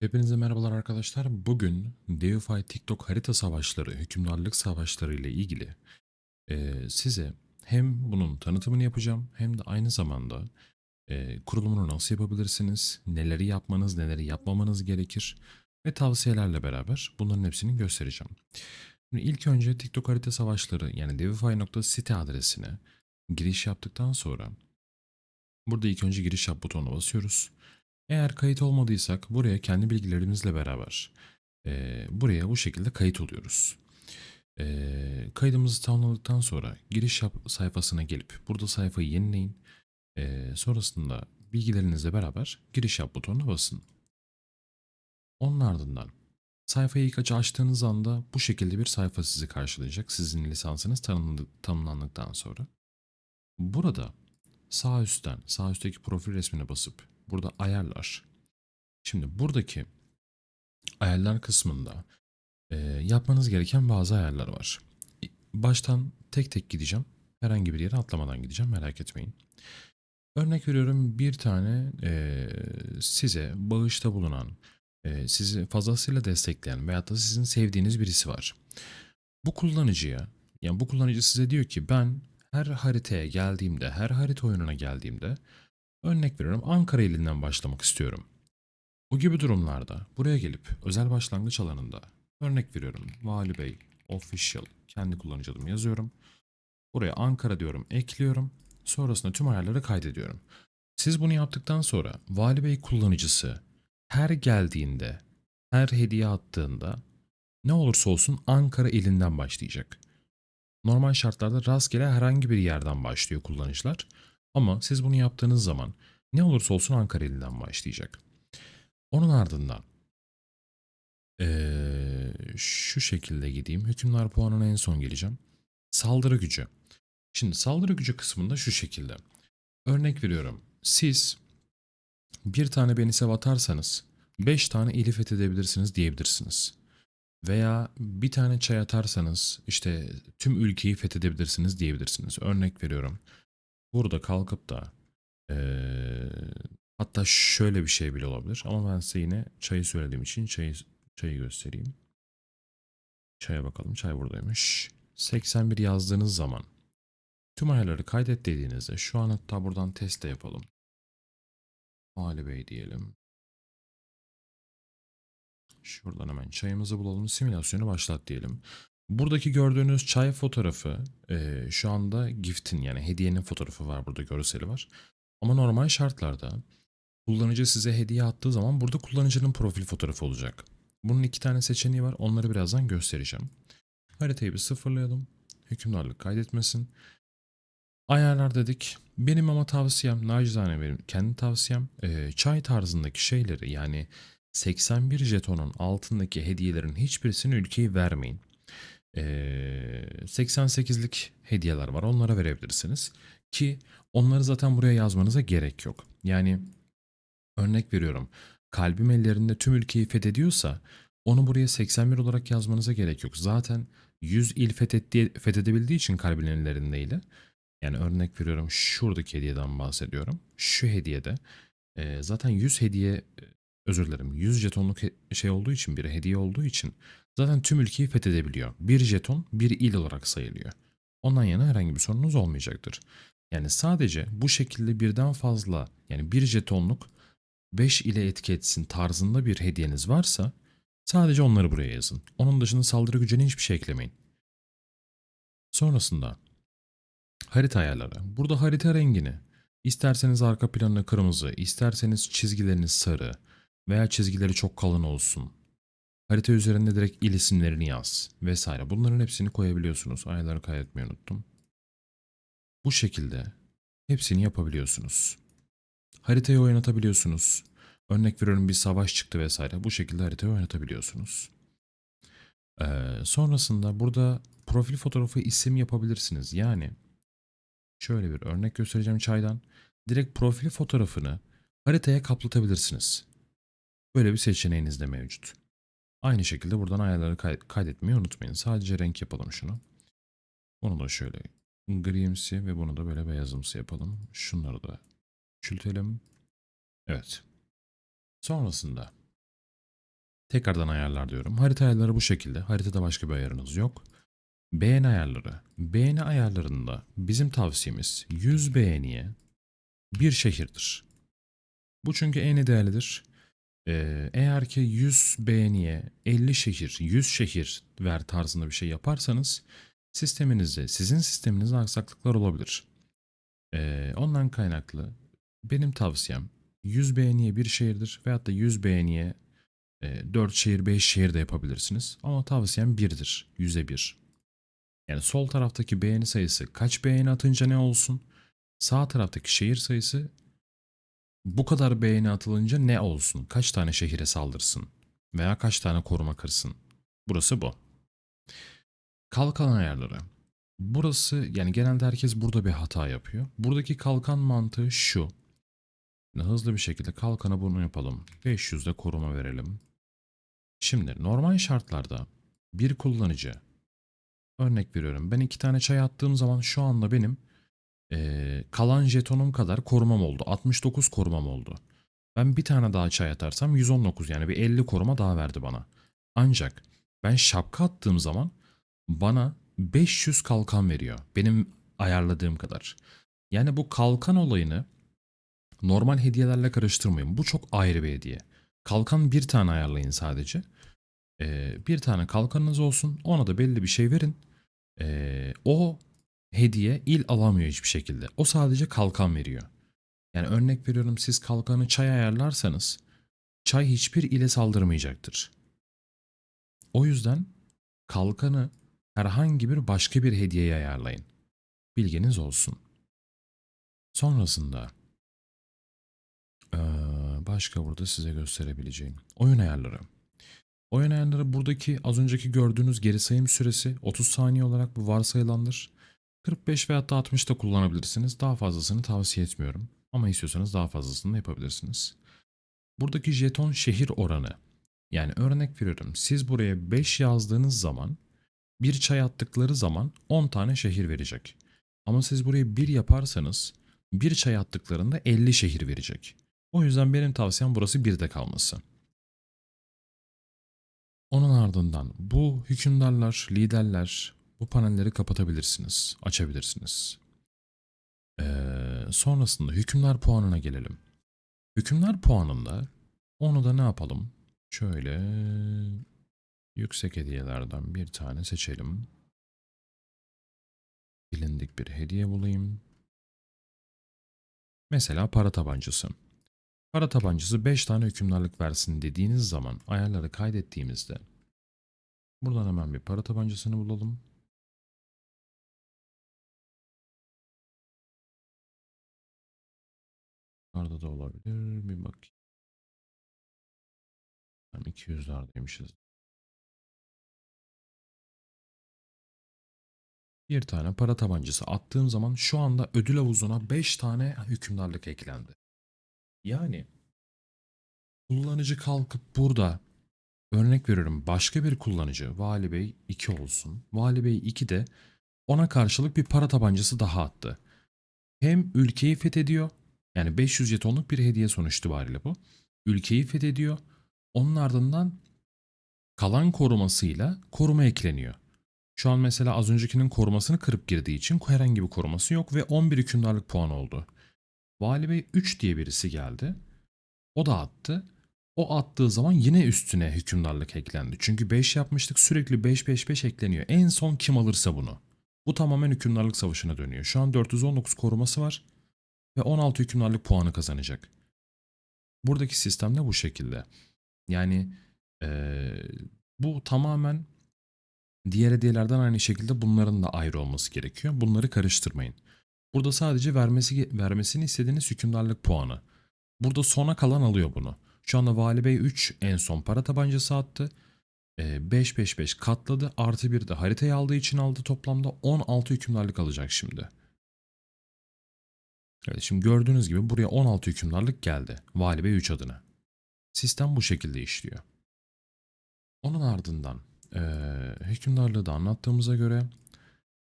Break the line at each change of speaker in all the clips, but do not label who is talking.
Hepinize merhabalar arkadaşlar. Bugün DeFi TikTok harita savaşları, hükümdarlık savaşları ile ilgili eee, size hem bunun tanıtımını yapacağım hem de aynı zamanda eee, kurulumunu nasıl yapabilirsiniz, neleri yapmanız, neleri yapmamanız gerekir ve tavsiyelerle beraber bunların hepsini göstereceğim. Şimdi ilk önce TikTok harita savaşları yani defi.site adresine giriş yaptıktan sonra burada ilk önce giriş yap butonuna basıyoruz. Eğer kayıt olmadıysak buraya kendi bilgilerimizle beraber eee, buraya bu şekilde kayıt oluyoruz. Eee, kaydımızı tamamladıktan sonra giriş yap sayfasına gelip burada sayfayı yenileyin. Eee, sonrasında bilgilerinizle beraber giriş yap butonuna basın. Onun ardından sayfayı ilk açtığınız anda bu şekilde bir sayfa sizi karşılayacak. Sizin lisansınız tanımlandı- tanımlandıktan sonra. Burada sağ üstten sağ üstteki profil resmine basıp burada ayarlar. Şimdi buradaki ayarlar kısmında e, yapmanız gereken bazı ayarlar var. Baştan tek tek gideceğim. Herhangi bir yere atlamadan gideceğim merak etmeyin. Örnek veriyorum bir tane e, size bağışta bulunan, e, sizi fazlasıyla destekleyen veyahut da sizin sevdiğiniz birisi var. Bu kullanıcıya, yani bu kullanıcı size diyor ki ben her haritaya geldiğimde, her harita oyununa geldiğimde örnek veriyorum Ankara ilinden başlamak istiyorum. Bu gibi durumlarda buraya gelip özel başlangıç alanında örnek veriyorum Vali Bey Official kendi kullanıcı adımı yazıyorum. Buraya Ankara diyorum ekliyorum. Sonrasında tüm ayarları kaydediyorum. Siz bunu yaptıktan sonra Vali Bey kullanıcısı her geldiğinde, her hediye attığında ne olursa olsun Ankara ilinden başlayacak. Normal şartlarda rastgele herhangi bir yerden başlıyor kullanıcılar. Ama siz bunu yaptığınız zaman ne olursa olsun Ankara ilinden başlayacak. Onun ardından eee, şu şekilde gideyim. Hükümdar puanına en son geleceğim. Saldırı gücü. Şimdi saldırı gücü kısmında şu şekilde. Örnek veriyorum. Siz bir tane beni sev atarsanız 5 tane ili fethedebilirsiniz diyebilirsiniz. Veya bir tane çay atarsanız işte tüm ülkeyi fethedebilirsiniz diyebilirsiniz. Örnek veriyorum. Burada kalkıp da eee, hatta şöyle bir şey bile olabilir. Ama ben size yine çayı söylediğim için çayı, çayı göstereyim. Çaya bakalım. Çay buradaymış. 81 yazdığınız zaman tüm ayarları kaydet dediğinizde şu an hatta buradan test de yapalım. Ali Bey diyelim. Şuradan hemen çayımızı bulalım. Simülasyonu başlat diyelim. Buradaki gördüğünüz çay fotoğrafı eee, şu anda gift'in yani hediyenin fotoğrafı var burada görseli var. Ama normal şartlarda kullanıcı size hediye attığı zaman burada kullanıcının profil fotoğrafı olacak. Bunun iki tane seçeneği var. Onları birazdan göstereceğim. Haritayı bir sıfırlayalım. Hükümdarlık kaydetmesin. Ayarlar dedik. Benim ama tavsiyem, nacizane benim kendi tavsiyem eee, çay tarzındaki şeyleri yani 81 jetonun altındaki hediyelerin hiçbirisini ülkeyi vermeyin. Eee 88'lik hediyeler var onlara verebilirsiniz. Ki onları zaten buraya yazmanıza gerek yok. Yani örnek veriyorum kalbim ellerinde tüm ülkeyi fethediyorsa onu buraya 81 olarak yazmanıza gerek yok. Zaten 100 il fethetti, fethedebildiği için kalbin ellerindeyle yani örnek veriyorum şuradaki hediyeden bahsediyorum. Şu hediyede e, zaten 100 hediye e, özür dilerim 100 jetonluk şey olduğu için bir hediye olduğu için zaten tüm ülkeyi fethedebiliyor. Bir jeton bir il olarak sayılıyor. Ondan yana herhangi bir sorunuz olmayacaktır. Yani sadece bu şekilde birden fazla yani bir jetonluk 5 ile etki etsin tarzında bir hediyeniz varsa sadece onları buraya yazın. Onun dışında saldırı gücüne hiçbir şey eklemeyin. Sonrasında Harita ayarları. Burada harita rengini isterseniz arka planını kırmızı, isterseniz çizgileriniz sarı veya çizgileri çok kalın olsun. Harita üzerinde direkt il isimlerini yaz vesaire. Bunların hepsini koyabiliyorsunuz. Ayarları kaydetmeyi unuttum. Bu şekilde hepsini yapabiliyorsunuz. Haritayı oynatabiliyorsunuz. Örnek veriyorum bir savaş çıktı vesaire. Bu şekilde haritayı oynatabiliyorsunuz. Ee, sonrasında burada profil fotoğrafı isim yapabilirsiniz. Yani Şöyle bir örnek göstereceğim çaydan. Direkt profil fotoğrafını haritaya kaplatabilirsiniz. Böyle bir seçeneğiniz de mevcut. Aynı şekilde buradan ayarları kay- kaydetmeyi unutmayın. Sadece renk yapalım şunu. Bunu da şöyle grimsi ve bunu da böyle beyazımsı yapalım. Şunları da küçültelim. Evet. Sonrasında Tekrardan ayarlar diyorum. Harita ayarları bu şekilde. Haritada başka bir ayarınız yok. Beğeni ayarları. Beğeni ayarlarında bizim tavsiyemiz 100 beğeniye bir şehirdir. Bu çünkü en idealidir. Ee, eğer ki 100 beğeniye 50 şehir, 100 şehir ver tarzında bir şey yaparsanız sisteminizde, sizin sisteminizde aksaklıklar olabilir. Ee, ondan kaynaklı benim tavsiyem 100 beğeniye bir şehirdir veyahut da 100 beğeniye e, 4 şehir 5 şehir de yapabilirsiniz. Ama tavsiyem 1'dir. 100'e 1. Yani sol taraftaki beğeni sayısı kaç beğeni atınca ne olsun? Sağ taraftaki şehir sayısı bu kadar beğeni atılınca ne olsun? Kaç tane şehire saldırsın? Veya kaç tane koruma kırsın? Burası bu. Kalkan ayarları. Burası yani genelde herkes burada bir hata yapıyor. Buradaki kalkan mantığı şu. Hızlı bir şekilde kalkana bunu yapalım. 500'de koruma verelim. Şimdi normal şartlarda bir kullanıcı örnek veriyorum ben iki tane çay attığım zaman şu anda benim eee, kalan jetonum kadar korumam oldu. 69 korumam oldu. Ben bir tane daha çay atarsam 119 yani bir 50 koruma daha verdi bana. Ancak ben şapka attığım zaman bana 500 kalkan veriyor. Benim ayarladığım kadar. Yani bu kalkan olayını normal hediyelerle karıştırmayın. Bu çok ayrı bir hediye. Kalkan bir tane ayarlayın sadece. Ee, bir tane kalkanınız olsun. Ona da belli bir şey verin. Ee, o hediye il alamıyor hiçbir şekilde. O sadece kalkan veriyor. Yani örnek veriyorum siz kalkanı çay ayarlarsanız çay hiçbir ile saldırmayacaktır. O yüzden kalkanı herhangi bir başka bir hediyeye ayarlayın. Bilginiz olsun. Sonrasında başka burada size gösterebileceğim oyun ayarları. Oyun ayarları buradaki az önceki gördüğünüz geri sayım süresi 30 saniye olarak bu varsayılandır. 45 veya da 60 da kullanabilirsiniz. Daha fazlasını tavsiye etmiyorum. Ama istiyorsanız daha fazlasını da yapabilirsiniz. Buradaki jeton şehir oranı. Yani örnek veriyorum siz buraya 5 yazdığınız zaman bir çay attıkları zaman 10 tane şehir verecek. Ama siz buraya 1 yaparsanız bir çay attıklarında 50 şehir verecek. O yüzden benim tavsiyem burası 1'de kalması. Onun ardından bu hükümdarlar, liderler bu panelleri kapatabilirsiniz, açabilirsiniz. Ee, sonrasında hükümdar puanına gelelim. Hükümdar puanında onu da ne yapalım? Şöyle yüksek hediyelerden bir tane seçelim. Bilindik bir hediye bulayım. Mesela para tabancası. Para tabancası 5 tane hükümdarlık versin dediğiniz zaman ayarları kaydettiğimizde buradan hemen bir para tabancasını bulalım. Nerede da olabilir bir bak. 200'lerdeymişiz. Bir tane para tabancası attığım zaman şu anda ödül havuzuna 5 tane hükümdarlık eklendi. Yani kullanıcı kalkıp burada örnek veriyorum başka bir kullanıcı Vali Bey 2 olsun. Vali Bey 2 de ona karşılık bir para tabancası daha attı. Hem ülkeyi fethediyor yani 500 jetonluk bir hediye sonuç itibariyle bu. Ülkeyi fethediyor. Onun ardından kalan korumasıyla koruma ekleniyor. Şu an mesela az öncekinin korumasını kırıp girdiği için herhangi bir koruması yok ve 11 hükümdarlık puanı oldu. Vali Bey 3 diye birisi geldi. O da attı. O attığı zaman yine üstüne hükümdarlık eklendi. Çünkü 5 yapmıştık sürekli 5-5-5 ekleniyor. En son kim alırsa bunu. Bu tamamen hükümdarlık savaşına dönüyor. Şu an 419 koruması var ve 16 hükümdarlık puanı kazanacak. Buradaki sistem de bu şekilde. Yani eee, bu tamamen diğer hediyelerden aynı şekilde bunların da ayrı olması gerekiyor. Bunları karıştırmayın. Burada sadece vermesi vermesini istediğiniz hükümdarlık puanı. Burada sona kalan alıyor bunu. Şu anda Vali Bey 3 en son para tabancası attı. 5-5-5 katladı. Artı bir de haritayı aldığı için aldı. Toplamda 16 hükümdarlık alacak şimdi. Evet şimdi gördüğünüz gibi buraya 16 hükümdarlık geldi. Vali Bey 3 adına. Sistem bu şekilde işliyor. Onun ardından eee hükümdarlığı da anlattığımıza göre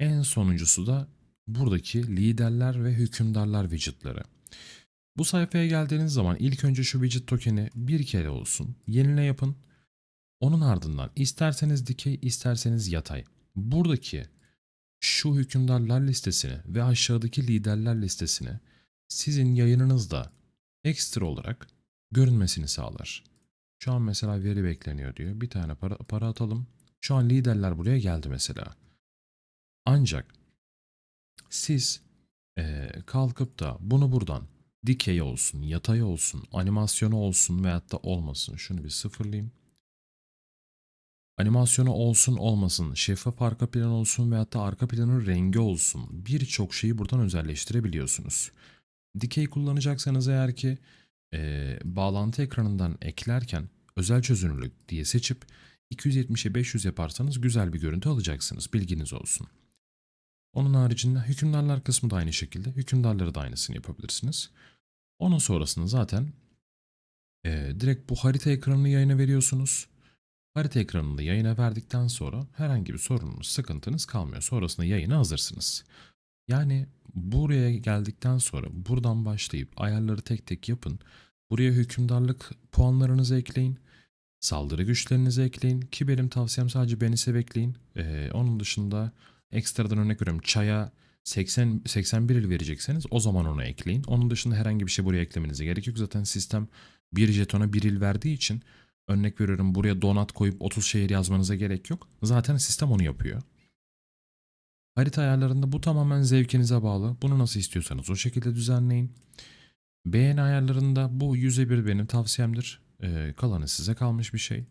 en sonuncusu da buradaki liderler ve hükümdarlar widgetleri. Bu sayfaya geldiğiniz zaman ilk önce şu widget token'i bir kere olsun yenile yapın. Onun ardından isterseniz dikey isterseniz yatay. Buradaki şu hükümdarlar listesini ve aşağıdaki liderler listesini sizin yayınınızda ekstra olarak görünmesini sağlar. Şu an mesela veri bekleniyor diyor. Bir tane para, para atalım. Şu an liderler buraya geldi mesela. Ancak siz eee, kalkıp da bunu buradan dikey olsun, yatay olsun, animasyonu olsun veyahut da olmasın. Şunu bir sıfırlayayım. Animasyonu olsun olmasın, şeffaf arka plan olsun veyahut da arka planın rengi olsun. Birçok şeyi buradan özelleştirebiliyorsunuz. Dikey kullanacaksanız eğer ki eee, bağlantı ekranından eklerken özel çözünürlük diye seçip 270'e 500 yaparsanız güzel bir görüntü alacaksınız. Bilginiz olsun. Onun haricinde hükümdarlar kısmı da aynı şekilde. Hükümdarları da aynısını yapabilirsiniz. Onun sonrasında zaten eee, direkt bu harita ekranını yayına veriyorsunuz. Harita ekranını yayına verdikten sonra herhangi bir sorununuz, sıkıntınız kalmıyor. Sonrasında yayına hazırsınız. Yani buraya geldikten sonra buradan başlayıp ayarları tek tek yapın. Buraya hükümdarlık puanlarınızı ekleyin. Saldırı güçlerinizi ekleyin. Ki benim tavsiyem sadece beni sev ekleyin. Ee, onun dışında ekstradan örnek veriyorum. Çaya 80 81 il verecekseniz o zaman onu ekleyin. Onun dışında herhangi bir şey buraya eklemenize gerek yok. Zaten sistem bir jetona bir il verdiği için örnek veriyorum buraya donat koyup 30 şehir yazmanıza gerek yok. Zaten sistem onu yapıyor. Harita ayarlarında bu tamamen zevkinize bağlı. Bunu nasıl istiyorsanız o şekilde düzenleyin. Beğeni ayarlarında bu yüze bir benim tavsiyemdir. Ee, kalanı size kalmış bir şey.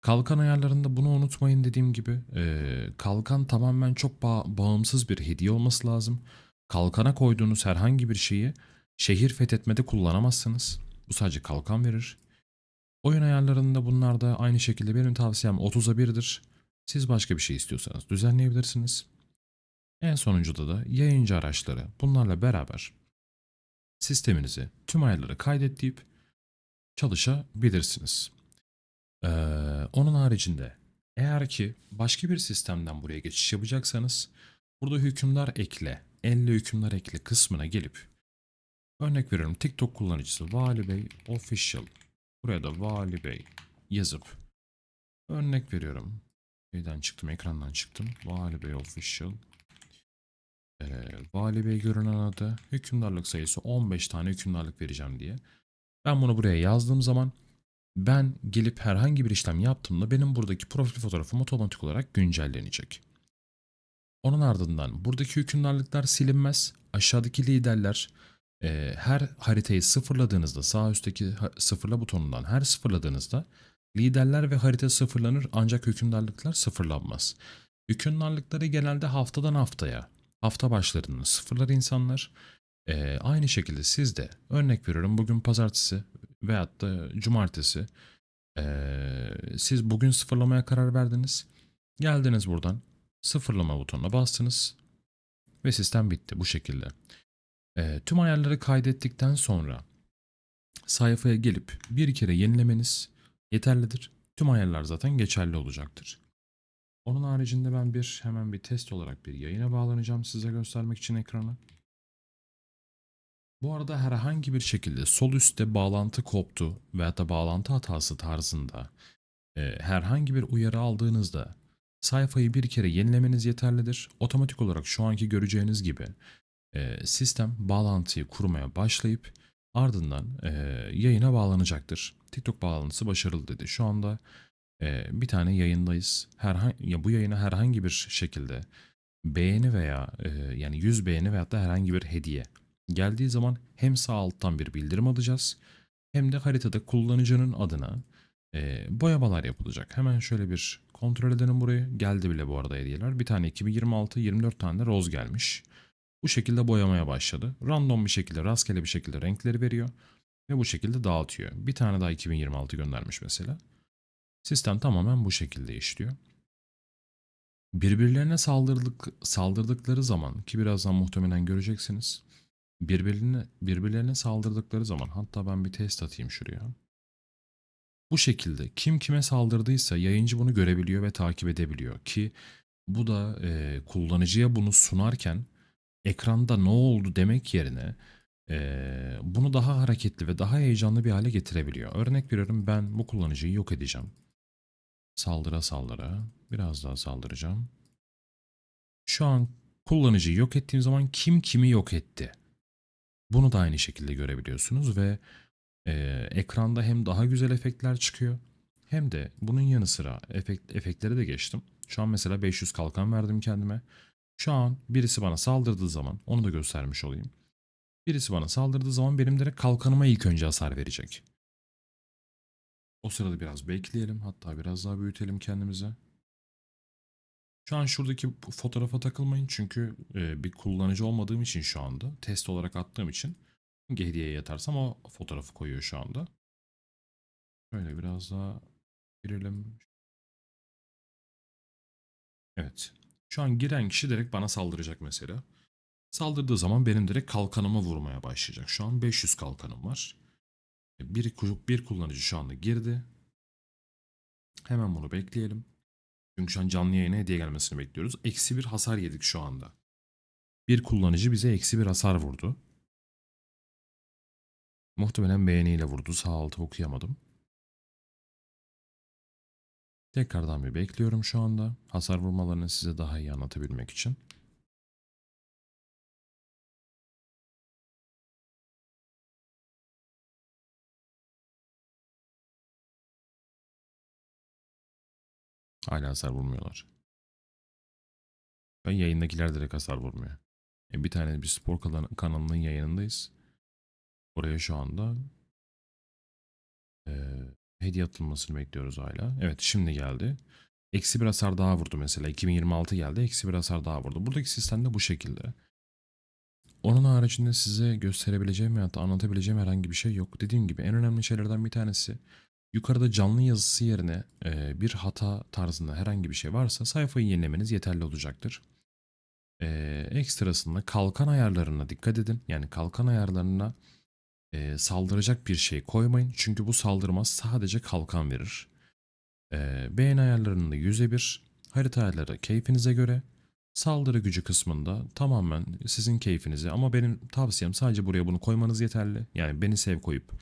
Kalkan ayarlarında bunu unutmayın dediğim gibi. Ee, kalkan tamamen çok ba- bağımsız bir hediye olması lazım. Kalkana koyduğunuz herhangi bir şeyi şehir fethetmede kullanamazsınız. Bu sadece kalkan verir. Oyun ayarlarında bunlar da aynı şekilde benim tavsiyem 30'a 1'dir. Siz başka bir şey istiyorsanız düzenleyebilirsiniz. En sonuncuda da yayıncı araçları bunlarla beraber sisteminizi tüm ayarları kaydet deyip çalışabilirsiniz. Ee, onun haricinde eğer ki başka bir sistemden buraya geçiş yapacaksanız burada hükümler ekle, elle hükümler ekle kısmına gelip örnek veriyorum TikTok kullanıcısı Vali Bey Official buraya da Vali Bey yazıp örnek veriyorum şeyden çıktım ekrandan çıktım Vali Bey Official ee, Vali Bey görünen adı hükümdarlık sayısı 15 tane hükümdarlık vereceğim diye. Ben bunu buraya yazdığım zaman ben gelip herhangi bir işlem yaptığımda benim buradaki profil fotoğrafım otomatik olarak güncellenecek. Onun ardından buradaki hükümdarlıklar silinmez. Aşağıdaki liderler e, her haritayı sıfırladığınızda sağ üstteki sıfırla butonundan her sıfırladığınızda liderler ve harita sıfırlanır ancak hükümdarlıklar sıfırlanmaz. Hükümdarlıkları genelde haftadan haftaya, hafta başlarında sıfırlar insanlar. E, aynı şekilde siz de örnek veriyorum bugün pazartesi veyahut da cumartesi ee, siz bugün sıfırlamaya karar verdiniz. Geldiniz buradan sıfırlama butonuna bastınız ve sistem bitti bu şekilde. Ee, tüm ayarları kaydettikten sonra sayfaya gelip bir kere yenilemeniz yeterlidir. Tüm ayarlar zaten geçerli olacaktır. Onun haricinde ben bir hemen bir test olarak bir yayına bağlanacağım size göstermek için ekranı. Bu arada herhangi bir şekilde sol üstte bağlantı koptu veya da bağlantı hatası tarzında e, herhangi bir uyarı aldığınızda sayfayı bir kere yenilemeniz yeterlidir. Otomatik olarak şu anki göreceğiniz gibi e, sistem bağlantıyı kurmaya başlayıp ardından e, yayına bağlanacaktır. TikTok bağlantısı başarılı dedi. Şu anda e, bir tane yayındayız. Herhangi, ya bu yayına herhangi bir şekilde beğeni veya yani 100 beğeni veya da herhangi bir hediye geldiği zaman hem sağ alttan bir bildirim alacağız hem de haritada kullanıcının adına e, boyamalar yapılacak. Hemen şöyle bir kontrol edelim burayı. Geldi bile bu arada hediyeler. Bir tane 2026, 24 tane de roz gelmiş. Bu şekilde boyamaya başladı. Random bir şekilde, rastgele bir şekilde renkleri veriyor ve bu şekilde dağıtıyor. Bir tane daha 2026 göndermiş mesela. Sistem tamamen bu şekilde işliyor. Birbirlerine saldırdık, saldırdıkları zaman ki birazdan muhtemelen göreceksiniz. Birbirine, birbirlerine saldırdıkları zaman hatta ben bir test atayım şuraya. Bu şekilde kim kime saldırdıysa yayıncı bunu görebiliyor ve takip edebiliyor ki bu da e, kullanıcıya bunu sunarken ekranda ne oldu demek yerine e, bunu daha hareketli ve daha heyecanlı bir hale getirebiliyor. Örnek veriyorum ben bu kullanıcıyı yok edeceğim. Saldıra saldıra. Biraz daha saldıracağım. Şu an kullanıcıyı yok ettiğim zaman kim kimi yok etti? Bunu da aynı şekilde görebiliyorsunuz ve e, ekranda hem daha güzel efektler çıkıyor hem de bunun yanı sıra efekt, efektlere de geçtim. Şu an mesela 500 kalkan verdim kendime. Şu an birisi bana saldırdığı zaman onu da göstermiş olayım. Birisi bana saldırdığı zaman benim direkt kalkanıma ilk önce hasar verecek. O sırada biraz bekleyelim. Hatta biraz daha büyütelim kendimize. Şu an şuradaki fotoğrafa takılmayın çünkü e, bir kullanıcı olmadığım için şu anda test olarak attığım için hediyeye yatarsam o fotoğrafı koyuyor şu anda. Şöyle biraz daha girelim. Evet. Şu an giren kişi direkt bana saldıracak mesela. Saldırdığı zaman benim direkt kalkanıma vurmaya başlayacak. Şu an 500 kalkanım var. Bir, bir kullanıcı şu anda girdi. Hemen bunu bekleyelim. Çünkü şu an canlı yayına hediye gelmesini bekliyoruz. Eksi bir hasar yedik şu anda. Bir kullanıcı bize eksi bir hasar vurdu. Muhtemelen beğeniyle vurdu. Sağ altı okuyamadım. Tekrardan bir bekliyorum şu anda. Hasar vurmalarını size daha iyi anlatabilmek için. Hala hasar vurmuyorlar. Ben yayındakiler direkt hasar vurmuyor. E, bir tane bir spor kanalının yayınındayız. Oraya şu anda e, hediye atılmasını bekliyoruz hala. Evet şimdi geldi. Eksi bir hasar daha vurdu mesela. 2026 geldi. Eksi bir hasar daha vurdu. Buradaki sistem de bu şekilde. Onun haricinde size gösterebileceğim veya da anlatabileceğim herhangi bir şey yok. Dediğim gibi en önemli şeylerden bir tanesi yukarıda canlı yazısı yerine e, bir hata tarzında herhangi bir şey varsa sayfayı yenilemeniz yeterli olacaktır. E, ekstrasında kalkan ayarlarına dikkat edin. Yani kalkan ayarlarına e, saldıracak bir şey koymayın. Çünkü bu saldırmaz sadece kalkan verir. E, beğen ayarlarında yüze bir, harita ayarları keyfinize göre, saldırı gücü kısmında tamamen sizin keyfinize ama benim tavsiyem sadece buraya bunu koymanız yeterli. Yani beni sev koyup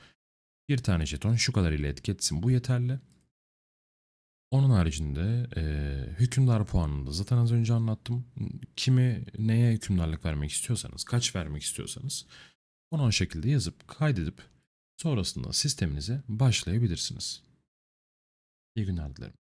bir tane jeton şu kadar ile etiketsin bu yeterli. Onun haricinde e, hükümdar puanını da zaten az önce anlattım. Kimi neye hükümdarlık vermek istiyorsanız, kaç vermek istiyorsanız onu o şekilde yazıp kaydedip sonrasında sisteminize başlayabilirsiniz. İyi günler dilerim.